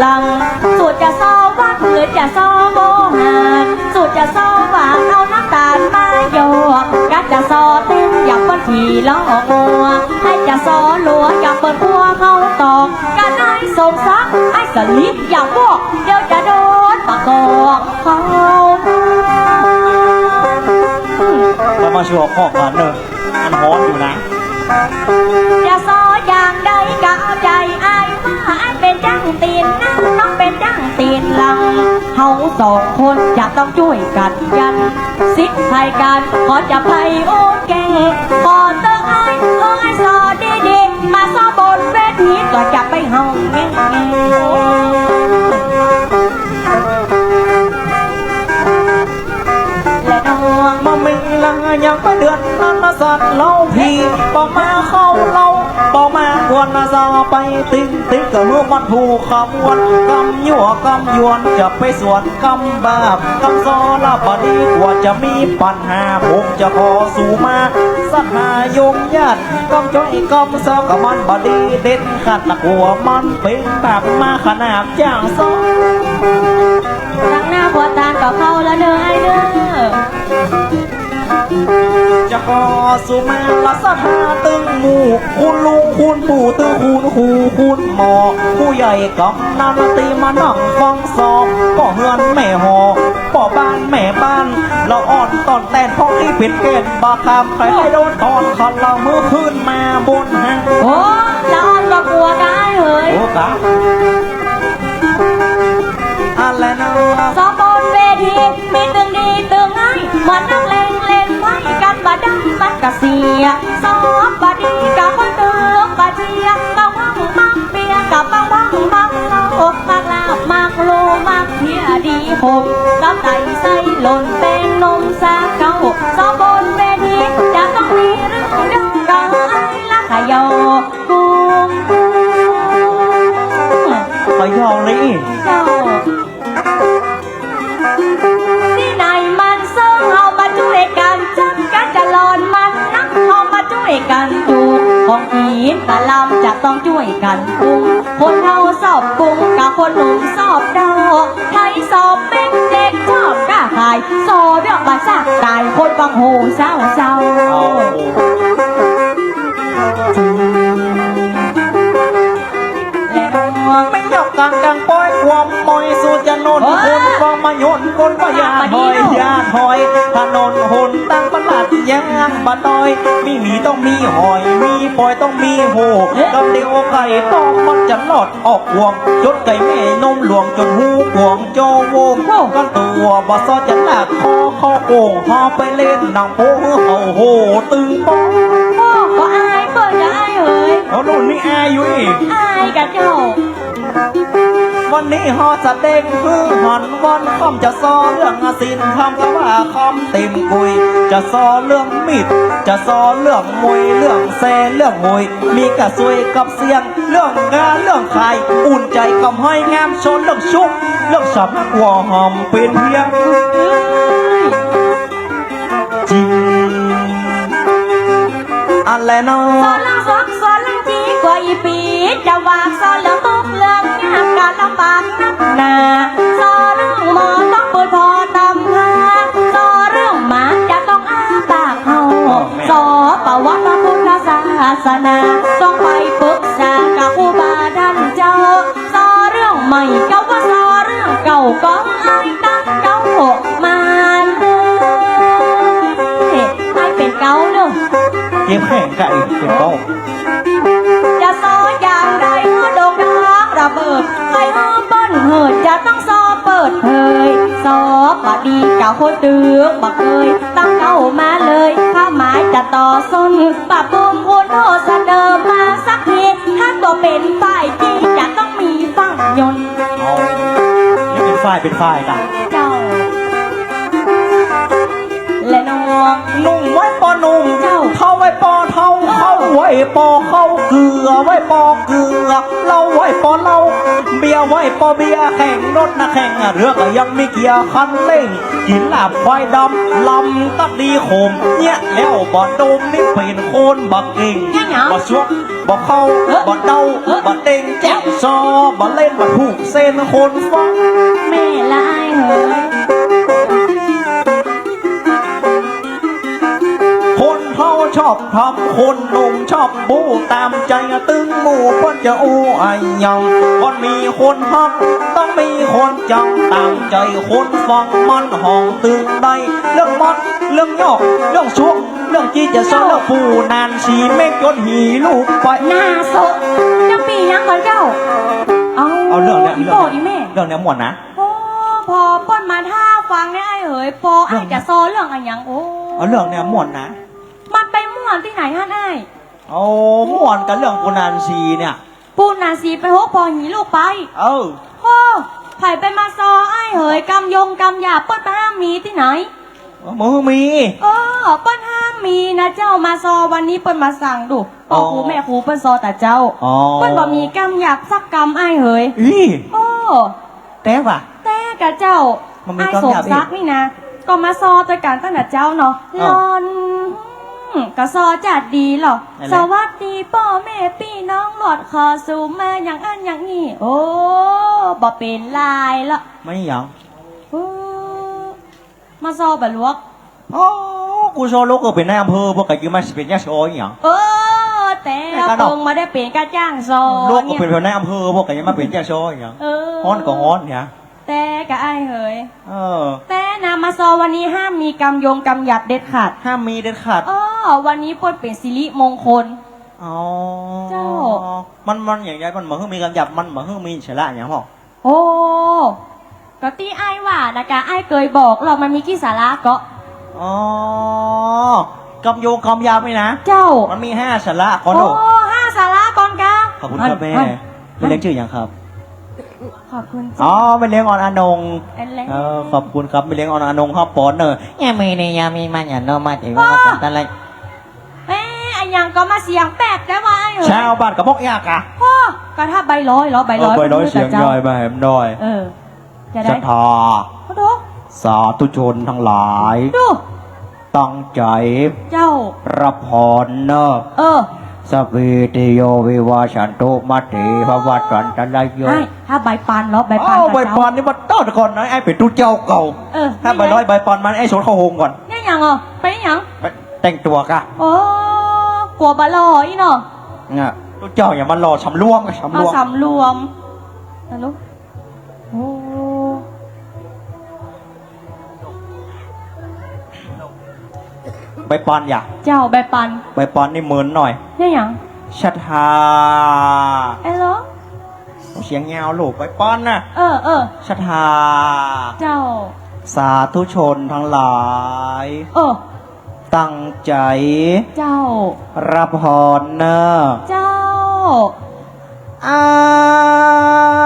หลังสูตรจะซอว่าหรือจะซอโมหานสูตรจะซอหวานเอาน้ำตาลมาโยกกัดจะซอเต้นอยากเปิ้นผีล้อมัวให้จะซอหลัวอยากเปิดพัวเข้าตอกกันไอ้สมซักไอ้สลิปอย่าพวกเดี๋ยวจะโดนปากกอกเขาแล้วมาชัวร์ข้อกันเนอะมันฮ้อนอยู่นะจะซออย่างใดก็เอาใจ ตีนนั่งน้องเป็นจังตีนหลังเฮาสองคนจะต้องช่วยกันยันสิทธิ์ไทยกันขอจะไปโอ้เก่งขอเตอไอ้ขอไอ้สอดีๆมาซอบนเวทีก็จะไปเฮาเงี้ยและน้องมามีลังยังไม่เดือด สัตว์เล่าพี่บอกมาเข้าเล่าบอกมาควรนะซาไปติ๊งติ๊กกับเมื่อมันถูกคำวันกำยั่วกำยวนจะไปสวนกำบาปกำซอลาบดีกว่าจะมีปัญหาผมจะขอสู่มาสัตหายงญาติกำจ้อยกำเซากับมันบดีเด็ดขัดตะกัวมันเป็นแบบมาขนาดจ้างซอทั้งหน้าผัวตาลก็เข้าแล้วเด้อไอ้เด้อ จะขอสุมาละสถาตึงหมู่คุณลุงคุณปู่ตึงคุณครูคุณหมอ ผู้ใหญ่กำนันตีมานั่งฟังสอบก็เฮือนแม่หอป่อบ้านแม่บ้านเราอ่อนตอนแต่นพ่อที่เป็นเกณฑ์บาคำใครให้โดนตอนคันเราเมื่อขึ้นมาบนหางโอ้ละอ่อนก็กลัวได้เฮ้ยโอ้กะ กะเสียสอบดีกับคนเตือบาเจียกับว่างมักเบียกับบางว่างมักโลมักลาบมักโลมักเพียดีผมกับไตไส้หล่นเป็นนมสาเก่าสองบนเวทีจะต้องมีเรื่องเดิมร้ายละขยอกุ้งไปยองเลย มกะลำจะต้องช่วยกันปรุงคนเฮาสอบปรุงกับคนหนุ่มสอบดาวไทยสอบเป็นเด็กชอบกล้าขายสอบเรื่องมาซากตายคนบางโหเศร้าเศร้าเอาและน้องไม่ยกกลางกลางปล่อยความมอยสู่จะนนเฮ้คยนก็มาโยนคนก็ยาหอยยาหอยถนนหนตั้งประหลัด ย่างบะดอย มีหมีต้องมีหอย มีปอยต้องมีโหกำเดียวไก่ต้องมันจะหลอดออกห่วงจดไก่แม่นมหลวงจนหูหวงโจวงกันตัวบะซอจะหนักคอเข้าโอ่งหอไปเล่นหนังโป้เอาโหตึงป้โอ้ก็อายเปิดจะอายเฮ้ยเอานุ่นนี่อายุอีกอายกับเจ้า วันนี้ฮอจะเด้งคือหันวันคอมจะซอเรื่องอาศินคำก็ว่าคอมเต็มกุย จะซอเรื่องมิด จะซอเรื่องมวยเรื่องเซเรื่องมวยมีกระซวยกับเสียง เรื่องงานเรื่องขายอุ่นใจกับห้อยงามชนเรื่องชุกเรื่องสับหัวหอมเป็นเพียงจริงอะไรเนาสอะนลังฟักสอนลังจีกว่าอีปีจะวากสอนเรื่อง ดีเก่าโคตรตึกบักเคยตั้งเก่ามาเลยถ้าหมายจะต่อส้นปะปุ่มคุณโทษเสนอมาสักทีถ้าตัวเป็นฝ่ายจีจะต้องมีฝั่งยนต์เอานี่เป็นฝ่ายเป็นฝ่ายกันเจ้า และน้องนุ่มไว้ปอนุ่มเจ้าเข้าไว้ปอเท่าเข้าไว้ปอเข้าเกลือไว้ปอเกลือเหล้าไว้ปอเหล้าเบียร์ไว้ปอเบียร์แข่งรถนะแข่งอะเรือก็ยังมีเกียร์คันเร่งกินลาบควายดำลำตัดดีโขมเนี่ยแล้วบอดมนี่เป็นโคนบักเก่งเนี่ยเหรอบ่ช่วงบอกเข้าเออบอกเดาเออบอกเด้งแจ่มซอบอกเล่นบอกผูกเส้นคนฟังแม่ละไอ้ายเฮ้ย อบทำคนหนุ่มชอบบูตามใจตึงหมู่คนจะอู้ไอ้ยังคนมีคนฮักต้องมีคนจังตามใจคนฟังมันห้องตึงได้เรื่องมัดเรื่องยอกเรื่องช่วงเรื่องจีจะซ่อนเรื่องผู้นานสีเมฆจนหีลูกไปหน้าโซะจะปียังก่อนเจ้าเอาเอาเรื่องเนี้ยอีเรื่โปองอีเนี้แม่ยเรื่องเนี้ยหมวดนะโอ้พอเป้นมาท่าฟังเนี่ยไอ้เอ๋ยโปไอ้จะโซเรื่องอะไรยังโอ้เอาเรื่องเนี้ยหมวดนะ มันไปม่วนที่ไหนฮะไอ้ายเอาหมวดกับเรื่องผู้นานสีเนี่ย ปูนาซีไปฮกพอหีลูกไปเออโอ้ไผ่ไปมาซอไอ้เอ๋ยกำยงกำหยาเปิ้นไปห้ามมีที่ไหน มือมี เออเปิ้นห้ามมีนะเจ้ามาซอวันนี้เปิ้นมาสั่งดูพ่อครูแม่ครูเปิ้นซอแต่เจ้าอ๋อ เปิ้นบ่มีกำหยาบสักกำไอ้เอ๋ยอีโอ้แต่ว่าแต่กะเจ้ามันมีไอ้กำสหมยาบอีก ซักนี่นะ ก็มาซอตัวกันตั้งแต่เจ้าเนาะหลอ้าวอนอืม ก็ซอจัดดีหรออะไร สวัสดีพ่อแม่พี่น้องหลอดขอสู่มาอย่างอันอย่างนี้โอ้บ่เป็นลายละไม่หยังโอ้มาซอบะลวก โอ้กูโซโลกก็เป็นนายอำเภอพวกไก่กินมาสิเป็นยาโชอยหยังเออ แต่แต่เราก็ดอกเพิ่งมาได้เป็นกาจ้างซอโลกก็เนี่ยเป็นนายอำเภอพวกไก่ยังมาเป็นยาโชอยหยังเออฮ้อนก็ฮ้อนเนี่ยแต่กะไอ้ายเหย เออแต่นะมาซอวันนี้ห้ามมีกำยงกำหยัดเด็ดขาด ห้ามมีเด็ดขาด เออ วันนี้เปิดเป็นสิริมงคล อ๋อเจ้า มันมันอย่างไรมันเหมือนมีกันหยับมันเหมือนมีเฉละอย่างพ่อโอ้ก็ตีไอ้ายว่านะกะไอ้ายเคยบอกเรามันมีกี่สาระก็อ๋อกำโยงกำยาวไหมนะ เจ้า มันมีห้าฉละขอโอ้โทษห้าสาระก่อนกะขอบคุณครับแม่เฮ้ยเป็นเลี้ยงชื่ออย่างครับ ขอบคุณอ๋จ้าอเป็นเลี้ยงออนอนงเอ็นเล็ก เออขอบคุณครับเป็นเลี้ยงออนอนงครับปอนเนอร์ยามีนี่ยามีมันอย่าโนมาถือว่าเขาเป็นอะไรเอ้ ยอันยังก็มาเสียงแปดได้ว่าไอ้เหรอชาวบ้านกับพวกยากอะพ่อก็ถ้าใบร้อยเหรอใบร้อยเออไปร้อยเสียงจ้าย่อยไปแหมน้อยเออจะศรัได้ทธาขอดูสาธุชนทั้งหลายดูตั้งใจ เจ้ารับพรเนอะเออสพเวติโยวิวาชันตุมาเถภวัตรันตะไลโยไอ้ถ้าใบปานเหรอใบปานอ้าวกับใบเจ้าปอนนี่มันต้นก่อนนะไอ้เป็นตู้เจ้าเก่าเออถ้าใบร้อยใบปอนมันไอ้สนเข้าโฮงก่อนเนี่ยยังอะไปยังไปแต่งตัวกะโอ้ กลัวบะลออีเนาะเนี่ยตู้เจ้าอย่ามารอชำร่วมกับชำเอาร่วมสำรวมนะลูกโอ้ใบปอนอย่าเจ้าใบปันใบปอนนี่เหมือนหน่อยเนี่ยยังชัทธาเอลโลเสียงเงาลูกใบปอนน่ะเออเออชัทธาเจ้า สาธุชนทั้งหลาย เออ ตั้งใจ เจ้า รับพรเนอะเจ้า อ้า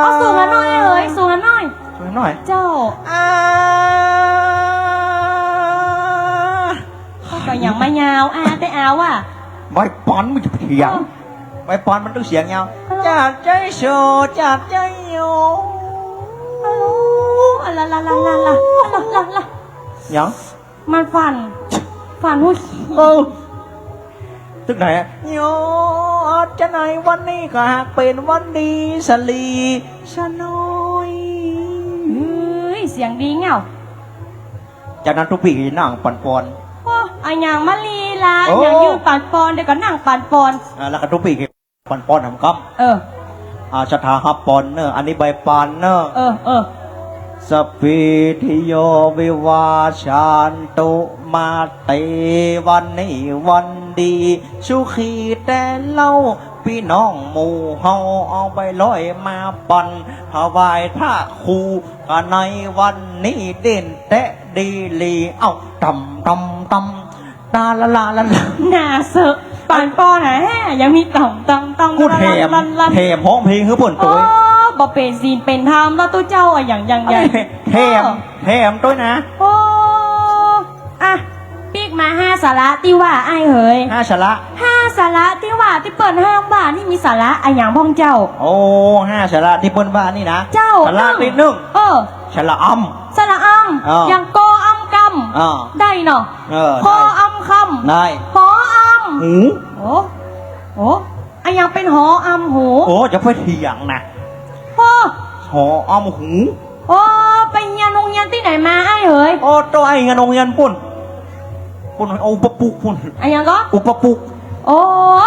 เอาสูงกันหน่อยเอ้ยสูงกันหน่อย ช่วยหน่อยเจ้าอ้าก็ยังไม่ยาวอาแต่เอาว่ะ ใบปอนมันจะเถียงใบปอนมันต้องเสียงเงาเออจับใจโชจับใจโยอะละละละละละละละละยังมันฟัน ฟันหูเออตึกไหนอะโยจะไหนวันนี้ก็หากเป็นวันดีสลีชะน้อยเฮ้ยเสียงดีเงาจากนั้นทุกปีก็จะนั่งปันปอนโอ้อันยังมาลีลาโอ้อันยังยืนปั่นปอนเดี๋ยวก็นั่งปั่นปอนอ่าแล้วก็ทุกปีก็ปันปอนทำกัมเอออาชะทาฮับปอนเนอร์อันนี้ใบปานเนอร์เออเออ สพพิธิโยวิวาชันตุมาเตวันนี้วันดี สุขีแต่เล่าพี่น้องหมู่เฮาเอาไปลอยมาปันถวายพระครูก็ในวันนี้เด่นแตะดีลีเอาตำตำตำตาละละละละหน้าเสอะปันปอนอะแฮยังมีต่ำต่ำต่ำกูแถมลันลันแถมห้องเพลงคือปนตัว บ่เป็นซีนเป็นธรรมแล้วตัวเจ้าอะอย่างอย่างอย่างแถมแถมด้วยนะโอ้อะปีกมาห้าสาระที่ว่าไอ้ายเหยห้าชะละห้าสาระที่ว่าที่เปิดห้างบ้านนี่มีสาระอะอย่างพ่องเจ้า โอ้ห้าชะละที่เปิ้นบ้านนี่นะเจ้าชะละนิดนึงเออชะละอ้ำสระอัมอ้าวอย่างโกอัมกอ่าำได้เนาะเออพออัมคได้ำพออัมหูโอ้โอ้อะอันยังเป็นหออำหูโอ้จะไปเถียงนะโอ้ หออ้อมหูโอ้ไปเรียนโรงเรียนที่ไหนมาไอ้เฮ้ยโอ้ตัวไอ้เงินองเงินปุ่นปุ่นเอาอุปปุกปุ่นอันยังก็อุปปุกโอ้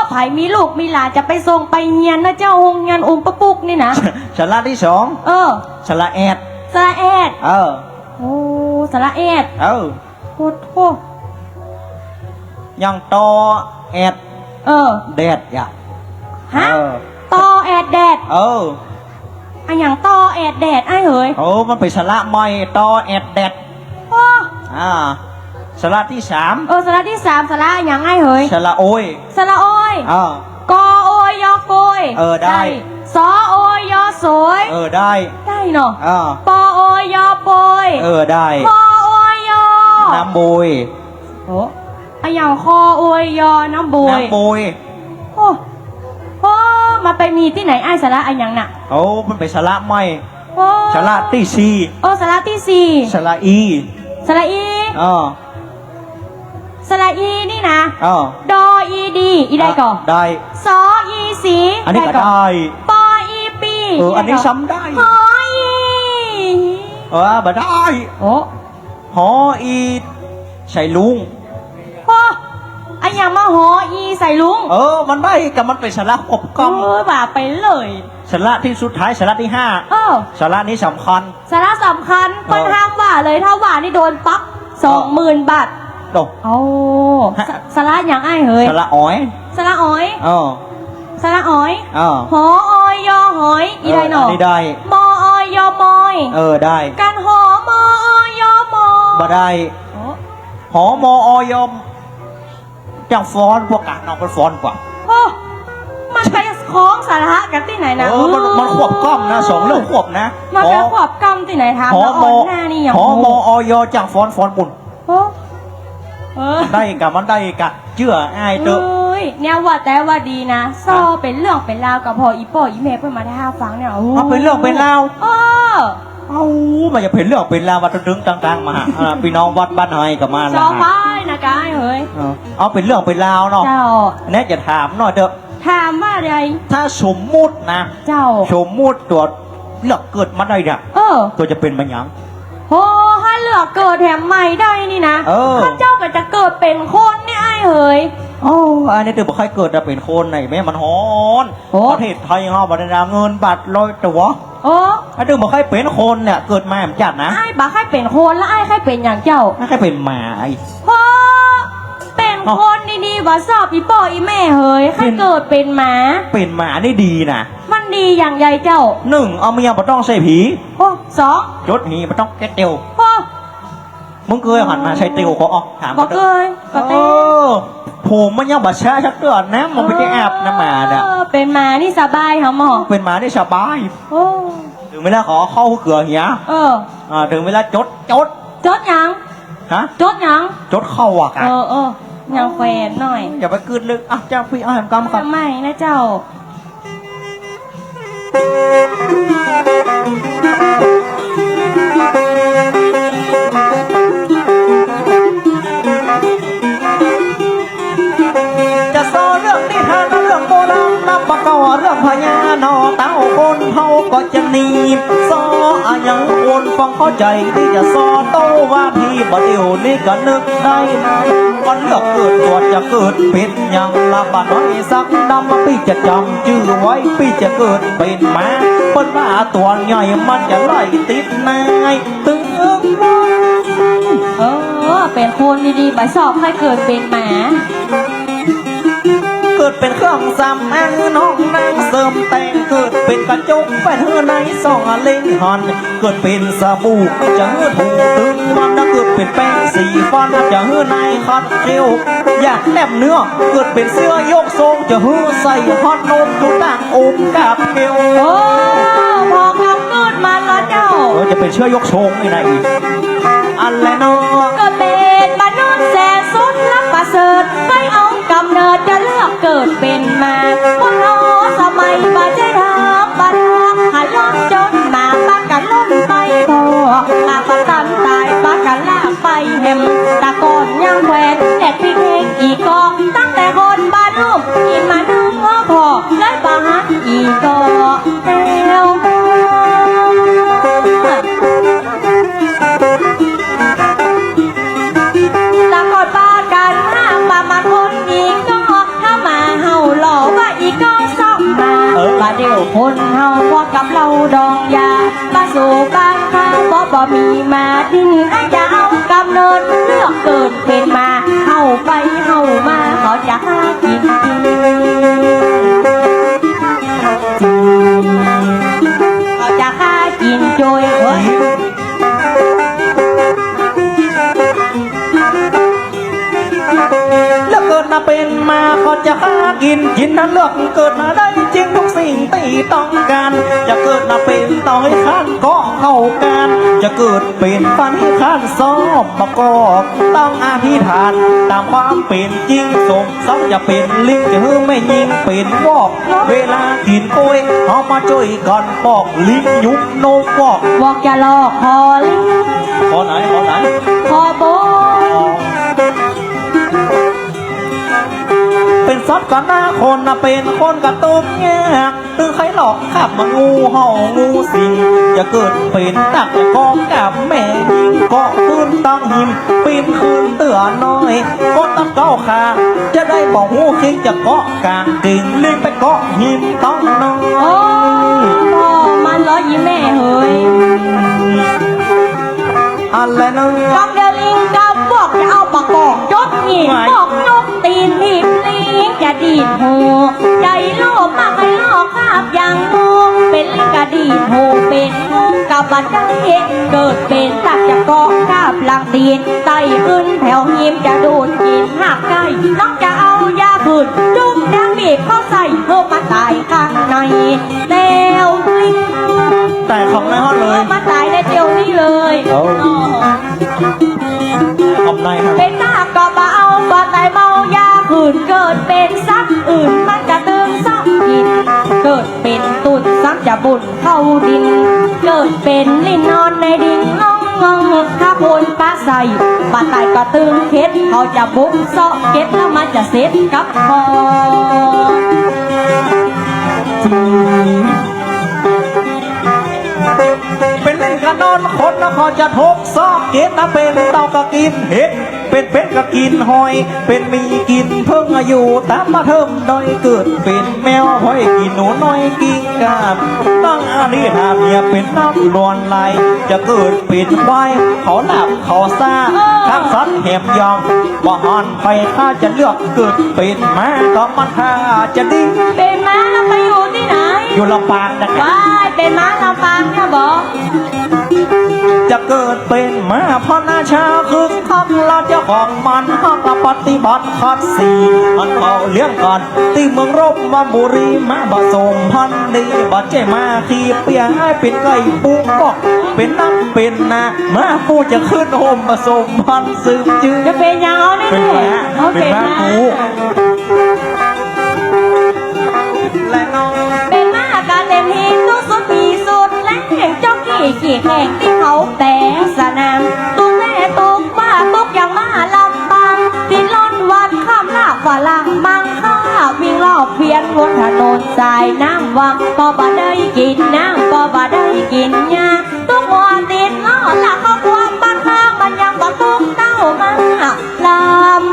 ไผมีลูกมีหลานจะไปส่งไปเรียนนะเจ้าโรงเรียนอุมปะปุกนี่นะฉลาดที่สองเออฉลาดแอดสระแอดเออโอ้สระแอดเออโคตรโคยังตอแอดเออแดดอย่าฮะเออตอแอดแดดเออ อันยังตอแอดแดดไอ้เฮ้ยโอ้มันไปฉลาดไม่ตอแอดแดดโอ้อ่าฉลาดที่สามเออสระที่สามสระอันยังไอ้เฮ้ยฉลาดโอ้ยสระโอ้ยเออกอโอยยอโกยเออได้สอโอยยอสวยเออได้ได้เนาะเออปอโอยยอโปยเออได้พอโอยยอน้ำบุยโอ้อะอย่างคอโอยยอน้ำบุยน้ำบุยโอ้โอ้ มาไปมีที่ไหนไอ้สาระอันยังน่ะโอ้มันไปฉลาดไม่โอ้ฉลาดที่สี่โอ้สาระที่สี่ฉลาดอีสาระอีเออสาระอีนี่นะเออดออีดีอีได้ก่อนได้สออีสีอันนี้ก็ก่ได้ปออีปีเอออันนี้ซ้ำได้หออีเออบ่ได้โอ้หออีใส่ลุงโอ้อัน ยังมาหออีใส่ลุงเออ มันได้กับมันเป็นสาระอบกเออมอบ่าไปเลยสาระที่สุดท้ายสาระที่ห้าเออสาระนี้สำคัญสาระสำคัญเออปัญหามว่าเลยถ้าว่านี่โดนปั๊บสองหมื่นบาทดอกโอ้ฮะสสาระอย่างไอ้ายเฮ้ยสาระอ้อยสาระอ้อยเออสาระอ้อยเออหอออยยอหอยอีได้หนออันนี้ได้มอออยยอมอย เออได้การหอมอออยยอมอบ่ได้โอ้หอมออยม จังฟ้อนพวกกันน้องมันฟ้อนกว่าโอ้มันไปคล้องสาระกันที่ไหนนะเออมันมันขวบกล้อมนะสองเรื่องขวบนะมันหไปอขวบกรรมที่ไหนทำหอแล้วมอ่ออนหน้านี่อย่างหอมอโอยจังฟ้อนฟ้อนปุ่นโอ้เออได้กับมันได้กับเชื่ออ้ายเด้อเอ้ยเนี่ยว่าแต่ว่าดีนะซ่อเป็นเรื่องเป็นราวกับพออีโปอีเมย์เพิ่นมาได้ห้าฟังเนี่ยโเอาเป็นเรื่องเป็นราวเออ เอามันจะเป็นเรื่องเป็นราวมาตึงๆต่าง ๆ มาอ่าพี่น้องวัดบ้านไฮกับมาสแล้วองฮะไม้นะกายเฮ้ยเอาเอาเป็นเรื่องเป็นราวเนาะเจ้า แน่จะถามหน่อยเด้อถามว่าอะไรถ้าสมมุตินะ เจ้า สมมุติตัวเลือกเกิดมาได้เนี่ยเออตัวจะเป็นมันหยังโอ้ถ้าเลือกเกิดแถมใหม่ได้นี่นะเออ ข้าเจ้าก็จะเกิดเป็นคนเนี่ยไอ้เฮ้ย โอ้อันนี้ตัวบ่ค่อยเกิดจะเป็นคนไหนแม่มันฮ้อนโอ้ ประเทศไทยเฮาบ่ได้รับเงินบาทลอยตัว โอ้อันนี้บ่ค่อยเป็นคนเนี่ยเกิดมาแหมจัดนะไอ้บักให้เป็นคนแล้วไอ้ให้เป็นอย่างเจ้าไม่ค่อยเป็นหมาไอ้เพราะเป็นคนดีๆว่าชอบอีโปอีแม่เฮ้ยให้เกิดเป็นหมา เป็นหมานี่ดีนะมันดีอย่างใหญ่เจ้าหนึ่งเอาเมียบ่ต้องใส่ผีโอ้สองยศหีบ่ต้องแก้เตียวโอ้มึงเคยหันมาใช้เตียวเขาออกถามบอกขาเคด้อยก็เอเต้ อผมมันยังบัดช้าชักเดือนนะมันไม่ได้แอบนะหมาเนี่ยเป็นหมานี่สบายเหรอหมอเป็นหมาได้สบายถึงเวลาขอเข้าเกลือเหียเอออ่าถึงเวลาจดจดจดยังฮะจดยังจดเข้าอะกันเออเออยังแฟนหน่อยอย่าไปกลืนลึกอะเจ้าพี่อ้ายกำกับไม่นะเจ้า เข้าใจที่จะสอนโตว่าพี่บ่เดียวนี่ก็นึกได้นะวันเลือกเกิดตัวจะเกิดเป็นอย่างละบาน้อยสักดำพี่จะจำชื่อไว้พี่จะเกิดเป็นหมาเปิ้นว่าตัวใหญ่มันจะไล่ติดนายตึงวันเออเป็นคนดีๆไปสอบให้เกิดเป็นหมา เกิดเป็นเครื่องสำอางน้องนางเสริมแต่งเกิดเป็นกระจกเป็นเฮือในสองเล่งหันเกิดเป็นสบู่จะเฮือถูตึงมันเกิดเป็นแป้งสีฟันจะเฮือในคัดเจลอยากแนบเนื้อเกิดเป็นเสื้อยกทรงจะเฮือใส่ฮอตนมดูต่างอกกับเกลโอ้พอกำเกิดมาแล้วเจ้าเออจะเป็นเสื้อยกทรงนี่นะอีกอันแหละเนาะ หากินโจยเฮ้ยแล้วเกิดมาเป็นมาก็จะหากินกินนั้นเลือกเกิดมาได้ จริงทุกสิ่งที่ต้องการ จะเกิดมาเป็นต่อยข้านก็เข้ากัน จะเกิดเป็นฟันให้ข้านซ้อมประกอบต้องอธิษฐาน ตามความเป็นจริงสมสัจะเป็นลิงจะฮือไม่ยิงเป็นวอก เวลากินกล้วยเอามาช่วยกันปอกลิงยุบโนวอกบอกจะหลอกคอลิงขอไหนขอไหนคอโบ เป็นซอสกันหน้าคนนะเป็นคนกระตุกแงกตึงใครหลอกขับมางูเห่างูสิงจะเกิดเป็นตักกองกับแม่ยิงเกาะขึ้นตั้งหิมปีนขึ้นเตือน้อยก็ต้องเก้าขาจะได้บอกหูคิงจะเกาะกลางกิ่งลิงไปเกาะหิมต้องน้อโอ้พ่อมันล้อยิ้มแม่เฮ้ยอะไรนะกับเดลิงกับบอกจะเอาปากกอกจดหีบไม่บอก งจะดีดหูใจโลภมากให้ลอกคาบอย่างงูเป็นลิงกระดีดหูเป็นงูกับบันไดเกิดเป็นสักจะเกาะคาบหลังตีนไตขึ้นแถวหิมจะดูดกินหักไก่น้องจะเอายาขืนจุ่มน้ำบีบเข้าใส่เพิ่มมาตายข้างในเต้วลิงแต่ของในห้องเลยมาตายในเตียวนี้เลยเอาทำในครับเป็นหน้า ก็มาเอาบ่ตเมายาหื่นเกิดเป็นซักอื่นมันจะตึงซักกินเกิดเป็นตุดซักจะบุญเข้าดิน เกิดเป็นลิ้นนอนในดินงองงองถ้าคนปลาใส่บาตายก็ตึงเค็ดเขาจะบุกเซาะเก็ดแล้วมันจะเซ็ตกับคอเป็นเล่นกระนอนคนนะพอจะทกซอกเกตนะเป็นเต่าก็กินเห็ด เป็นเป็ดก็กินหอย เป็นหมีกินเพิ่งอายุตามมาเทิมน้อยเกิดเป็นแมวหอยกินหนูน้อยกินกาบตั้งอาลีหาเมียเป็นน้ำลวนไหลจะเกิดเป็นควายเขาหลับเขาซาข้างสัตว์แหบยองว่าหอนไปถ้าจะเลือกเกิดเป็นม้าก็มันถ้าจะดิ้งเป็นม้าแล้วไปอยู่ที่ไหน อยู่ลำปางนะครับว้ายเป็นม้าลำปางเนี่ยบอกจะเกิดเป็นมาพอนาชาคึกคักเราเจ้าของมันฮักปฏิบัติคัดสีมันเอาเลี้ยงก่อนที่เมืองรบมาบุรีมาบสมพันธุ์ดีบัดเจมาขี่เปียให้เป็นไก่ปูบอกเป็นนักเป็นนามาปูจะขึ้นโฮมผสมพันธุ์สืบจือจะเป็นยังเอาเนี่ยเป็นม้าเขาเป็นม้ากูและน้องเป็นม้าการเต็มทีทุกสุดปีสุดและแข่งเจ้ากี่ขี่แข่งที่เขาแต่งสนามตุกแม่ตุ ฝรั่งมังค่าวิ่งรอบเพียนวนถนนสายน้ำวังปอบาได้กินน้ำปอบาได้กินยาตุกหัวติดล้อหลักก็ความบ้านข้างมันยังบ่ตุกเต้ามาลำ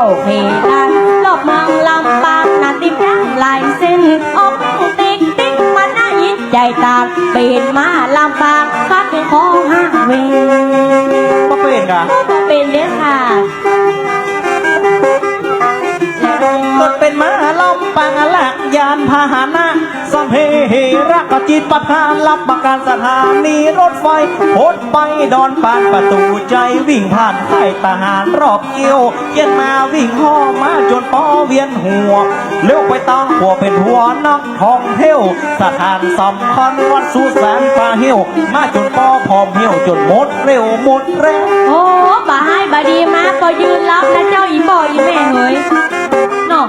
านครเก่าเพดานรอบเมืองลำปางนาติมยั้งลายเส้นออกวิ่งติ๊กติ๊กมันน่ายินใจตามเป็นม้าลำปางคัดเป็นของห้างเวมาเป็นกะก็เป็นเด้อค่ะเกิดเป็นม้าลำปังหลักยานพาหนะ เพเหระกจิตประทานรับประกันสถานีรถไฟโพดไปดอนปานประตูใจวิ่งผ่านค่ทหารรอบเกี่ยวเย็นมาวิ่งห้อมาจนปอเวียนหัวเลี้ยวไปตั้งหัวเป็นหัวนักท่องเที่ยวสถานสำคัญวัดสุสานปลาเหี่ยวมาจนปอพร้อมเหี่ยวจนหมดเร็วหมดแรงโอ้บ่าให้บาดีมาก็ยืนรับนะเจ้าอีบ่ออีแม่เฮ้ย นาะ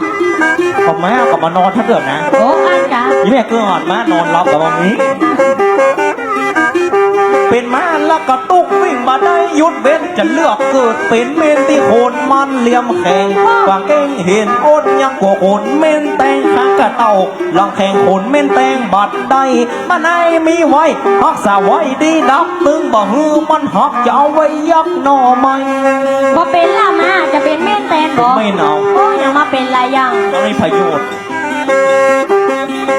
ก็แม่ก็มานอนถ้าเกิดนะโอ้อันจ้ะยี่แม่เกลืออ่อนมานอนรับกับวันนี้ แล้วก็ตุกวิ่งมาได้ยุดเว้นจะเลือกเกิดเป็นเมนที่โคนมันเหลี่ยมแข็งกวางเก่งเห็นอดยังกว่าโคนเมนแตงข้างกระเต่าลองแข่งโคนเมนแตงบัดใดมันไอมีไว้รักษาไว้ดีดับตึงบ่ฮือมันหักจะเอาไว้ยักหน่อไม้บ่เป็นล่ามาจะเป็นแม่นแตนบ่ไม่เอาโอ้ยังมาเป็นไรยังไม่มีประโยชน์เป็น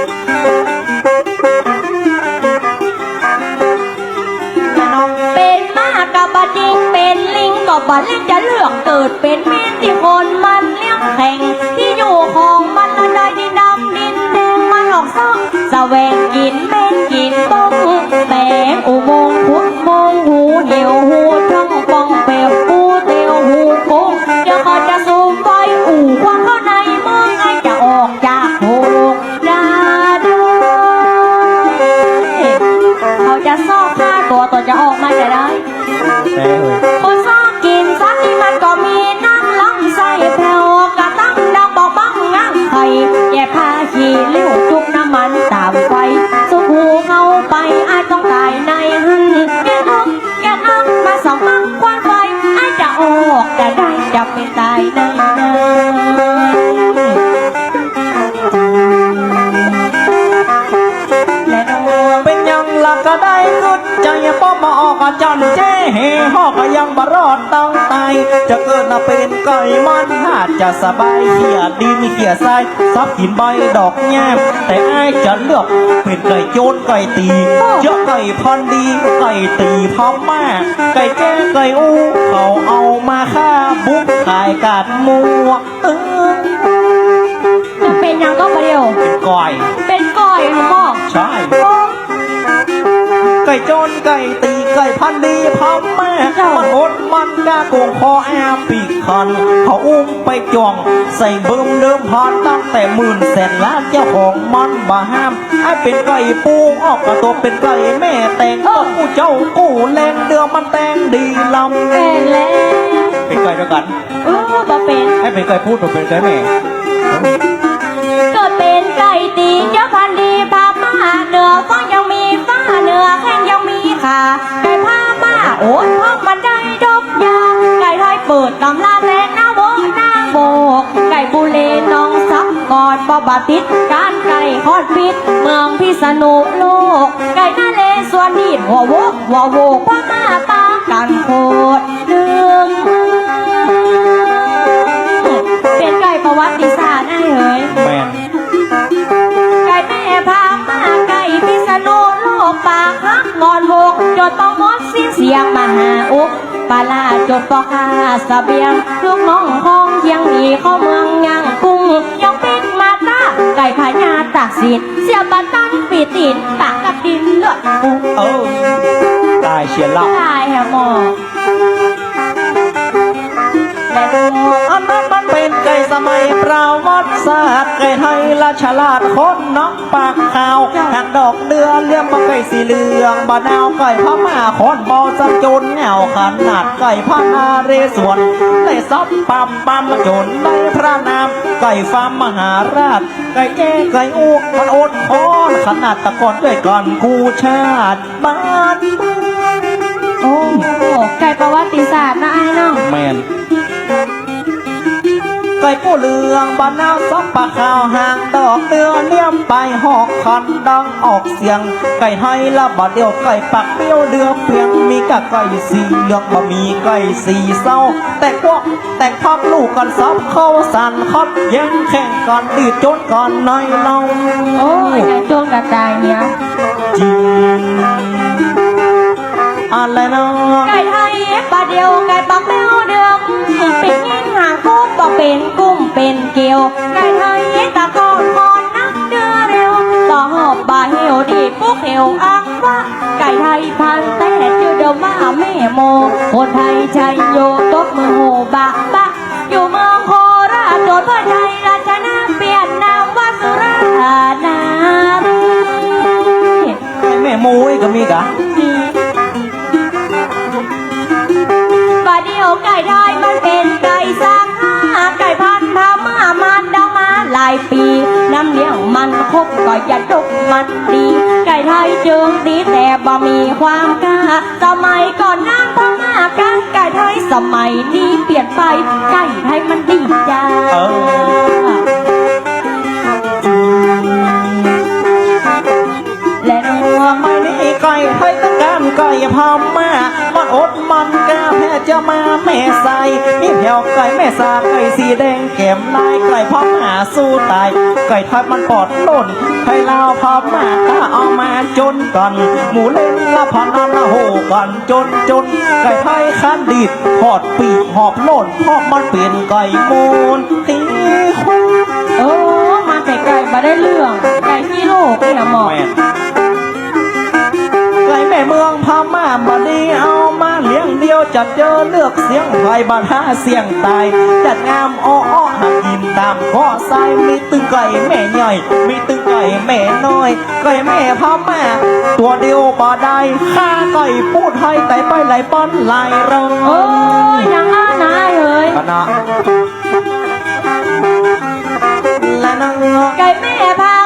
บ่เล่นจะเลือกเกิดเป็นแม่นที่คนมันเลี้ยงแข่งที่อยู่ของมันละได้ดินดำดินแดงมันออกซ่องแสวงกินแม่นกินบ้องแตงอุโมงค์พุดมงหูเหี่ยวหูทั้ง จะเป็นไก่มันอาจจะสบายเขี่ยดินเขี่ยทรายซับกินใบดอกแย้มแต่ไอ้จะเลือกเป็นไก่โจนไก่ตีเยอะไก่พันดีไก่ตีพม่าไก่แจ้ไก่อู้เขาเอามาฆ่าบุกขายกาดมัวเออเป็นยังก็ประเดียวเป็นก่อย เป็นก้อยหรือหมอกใช่ไก่โจนไก่ตี ไก่พันธุ์ดีพัมแม่มันอดมันกากงคอแอปีกคัน เขาอุ้มไปจ่อง ใส่เบิ่มเดิมพันตั้งแต่หมื่นแสนล้านเจ้าของมันบ่ห้ามไอ้เป็นไก่ปูออกกับตัวเป็นไก่แม่แต่งก็กูเจ้ากูเล่นเดือมันแต่งดีลำเป็นแล้วเป็นไก่ด้วยกันเออบ่เป็นไอ้เป็นไก่พูดตัวเป็นไก่แม่กิดเป็นไก่ตีเจ้าพันธุ์ดีพามาเหนือฟ้ายังมีฟ้าเหนือแข้งยังมีขา โอ้ยพวกมันได้ดบยาไก่ไทยเปิดตำราแต่หน้าโบหน้าโบก ไก่บุเลน้องซับกอดปอบาติดการไก่ฮอดฟิตเมืองพิษณุโลก ไก่นาเลส่วนดีดหัวโวกหัวโวกว่ามาตากันโคตรเรื่องเป็นไก่ประวัติศาสตร์ไอ้เฮ้ยแม่นไก่แม่พามาไก่พิษณุโลกปากฮักงอนโวกจนต้องงดสิ้น เสียงมาหาอุกปลาลาจนปอกาเสเบียงลูกน้องห้องยังหนีเข้าเมืองยังกุ้งยังปิดมาตาไก่พญาตากสินเสียบัตตันปีตินปากกับดินเลือดกุ้งเออตายเชียร์เล่าตายแฮะหมอและหมอ ไก่สมัยประวัติศาสตร์ไก่ไทยละฉลาดคนน้องปากขาวหางดอกเดือเลี้ยมมาไก่สีเหลืองบะนาวไก่พม่าคนบอสัจนเหงาขนาดไก่พนาเรศวรได้ซับปั๊มปั๊มจนได้พระนามไก่ฟาร์มมหาราชไก่แจ้ไก่อ้วกมันอดคอนขนาดตะกอนด้วยกันกูชาติบ้านโอ้ไก่ประวัติศาสตร์นะไอ้น้องแมน ไก่ผู้เหลืองบ้านนาวซับปลาขาวห่างดอกเตือเลี่ยมไปหอกคันดังออกเสียง ไก่ไทยละบาดเดียวไก่ปักเปี้ยวเดือเพียงมีกะไก่สีเหลืองบะมีไก่สีเศร้า แต่กวกแต่งพักลูกกันซับเข้าสันคัดแย่งแข่งกันดีดจนกันในเราโอ้ยไก่จวงกระจายเนี่ยจริงอะไรเนาะไก่ไทยปลาเดียวไก่ปักเป้วเดือกเป็ เป็นกุ้งเป็นเกลียวไก่ไทยตะกอนคอนนักเดือเร็วต่อหอบบาเหี่ยวดีปุ๊กเหี่ยวอักว่าไก่ไทยพันแต่เจอเดิมมาแม่โมคนไทยใจโยตบมือโหบะ ยงมันคบก็อย่าดกมันดีไก่ไทยจึงดีแต่บ่มีความกล้าสมัยก่อนนางพม่ากันมัยนี้เปลี่ยนไปไก่ไทยมันดีจ้าเออและนัวไม่นี้ไก่ไทยต้องการไก่พม่ามันอดมันกาแพ้ จะมาแม่ใส่มีแถวไก่แม่สาไก่สีแดงแก้มลายไก่พม่าสู้ตาย ไก่ไทยมันปอดหล่นไทยลาวพม่าถ้าเอามาจนกันหมูเล่นละพันนันละโหกันจนจน ไก่ไทยคันดีดหอดปีกหอบโล่นเพราะมันเปลี่ยนไก่มูลตีควายเออมาไก่ไก่มาได้เรื่องไก่ที่โลกเนี่ยหมอ แม่ไก่แม่เมืองพม่าบัดนี้เอามาเลี้ยงเดียวจัดเจอเลือกเสียงไทยบัดห้าเสียงตายจัดงามอ้ออ้อหักกินตามข้อทรายมีตึงไก่แม่ใหญ่มีตึงไก่แม่น้อยไก่แม่พม่าตัวเดียวบ่ได้ข้าไก่พูดให้ไต่ไปไหลป้อนไหลายเริงโอ้ยนางอ้านายเอ้ยคณะและนังไก่แม่พา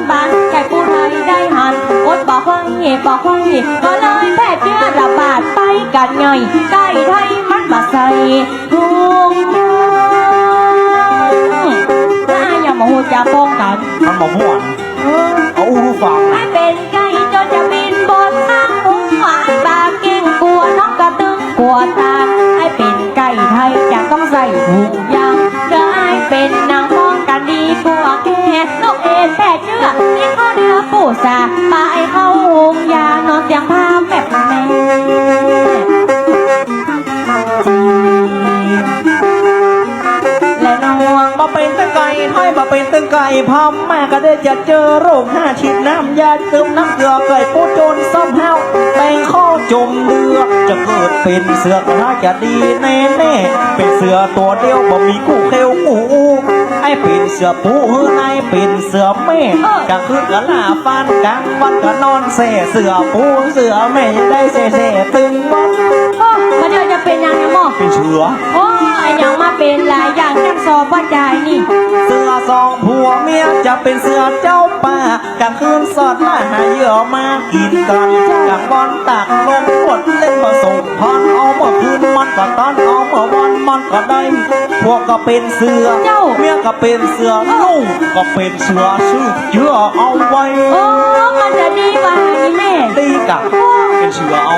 าวก้นบานไก่ปูไทยได้หันอดบอกว่าเหี้ยบอกว่าเหี้ยก็เลยแพทย์ งไก่พม่ก็ได้จะเจอโรคห้าฉีดน้ำยาซึมน้ำเกลือไก่ปูจนซ้ำเฮาแต่งข้อจมเดือจะเกิดเป็นเสือกน่าจะดีแน่แน่ๆเป็นเสือตัวเดียวบ่มีกู้เคลกู้ไอ้เป็นเสือผู้ฮือนายเป็นเสือแม่กลางคืนก็ล่าฟันกลางวันก็นอนเสเสือผู้เสือแม่ได้เสเสตึงวัน โอ้มาเดี๋ยวจะเป็นยังไงหมอเป็นเชือโอ้ยยังมาเป็นหลายอย่างจังสอบว่าใจนี่ เสือสองผัวเมียจะเป็นเสือเจ้าป่ากลางคืนสอดล่าหาเหยื่อมากินกันกลางวันตากลมกดเล่นผสมพันธุ์เอาเมื่อคืนมันก็ตอนเอาเมื่อวันมันก็ได้ พวกก็เป็นเสือเจ้าเมียก็เป็นเสือนุ่งก็เป็นเสือซื้อเหยื่อเอาไว้โอ้มันจะดีกว่านี่แม่ตีกับเป็นเสือเอา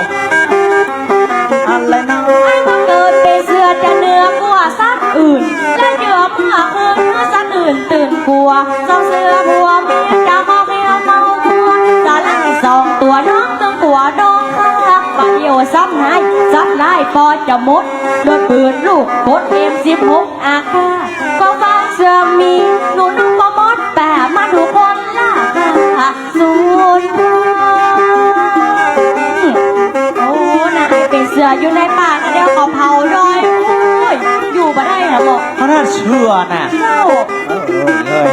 อะไรนะไอ้มาเกิดเป็นเสือจะเนื้อกว่าสัตว์อื่น และเดือเมื่อคืนเมื่อสัตว์อื่นตื่นกลัวเจ้าเสือผัวเมียจะมาเมียเมาหัวสาไล่สองตัวน้องตึงตัวดองข้าปะเดียวซ้ำหายสัตว์ไล่ปอจะมดโดยปืนลูกกดเอ็มสิบหกอาคาก็ฟังเสือมีหนูน้องประมดแต่มาดูคนล่าค่ะสูญ ออยู่ในป่านะเดี๋ยวเขาเผาดอยโอ้ยอยู่มาได้เหรอบอกเขาน่าเชื่อน่ะเจ้าเออเอ้ย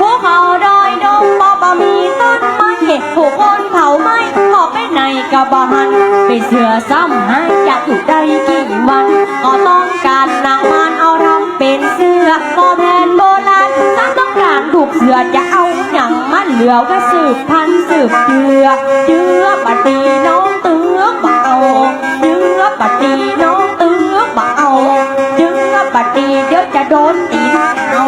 ภูเขาดอยดงบ่บ่มีต้นไม้ผู้คนเผาไหม้ขอไปไหนกะบ่หันเป็นเสือซ้ำให้จะอยู่ได้กี่วัน ก็ต้องการนางมันเอาทำเป็นเสือก็แทนโบราณถ้าต้องการถูกเสือจะเอา อย่างมันเหลือก็สืบพันสืบเชือเชือปฏิน้องเตือบ่เอาเชือปฏิน้องเตือบ่เอาเชือปฏิเดี๋ยวจะโดนตีเอา